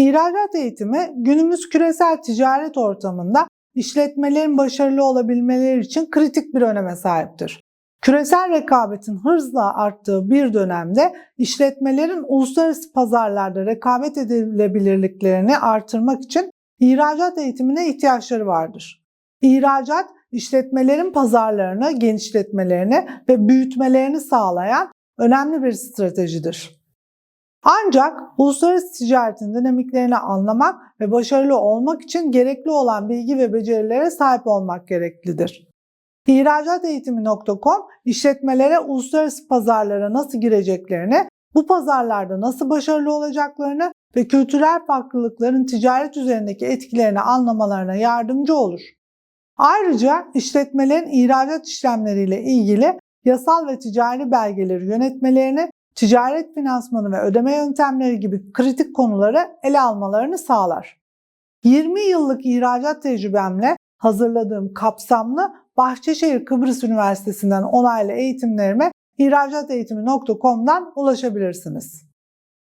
İhracat eğitimi günümüz küresel ticaret ortamında işletmelerin başarılı olabilmeleri için kritik bir öneme sahiptir. Küresel rekabetin hızla arttığı bir dönemde işletmelerin uluslararası pazarlarda rekabet edilebilirliklerini artırmak için ihracat eğitimine ihtiyaçları vardır. İhracat, işletmelerin pazarlarını genişletmelerini ve büyütmelerini sağlayan önemli bir stratejidir. Ancak uluslararası ticaretin dinamiklerini anlamak ve başarılı olmak için gerekli olan bilgi ve becerilere sahip olmak gereklidir. İhracateğitimi.com işletmelere uluslararası pazarlara nasıl gireceklerini, bu pazarlarda nasıl başarılı olacaklarını ve kültürel farklılıkların ticaret üzerindeki etkilerini anlamalarına yardımcı olur. Ayrıca işletmelerin ihracat işlemleriyle ilgili yasal ve ticari belgeleri yönetmelerini, ticaret finansmanı ve ödeme yöntemleri gibi kritik konuları ele almalarını sağlar. 20 yıllık ihracat tecrübemle hazırladığım kapsamlı Bahçeşehir Kıbrıs Üniversitesi'nden onaylı eğitimlerime ihracateğitimi.com'dan ulaşabilirsiniz.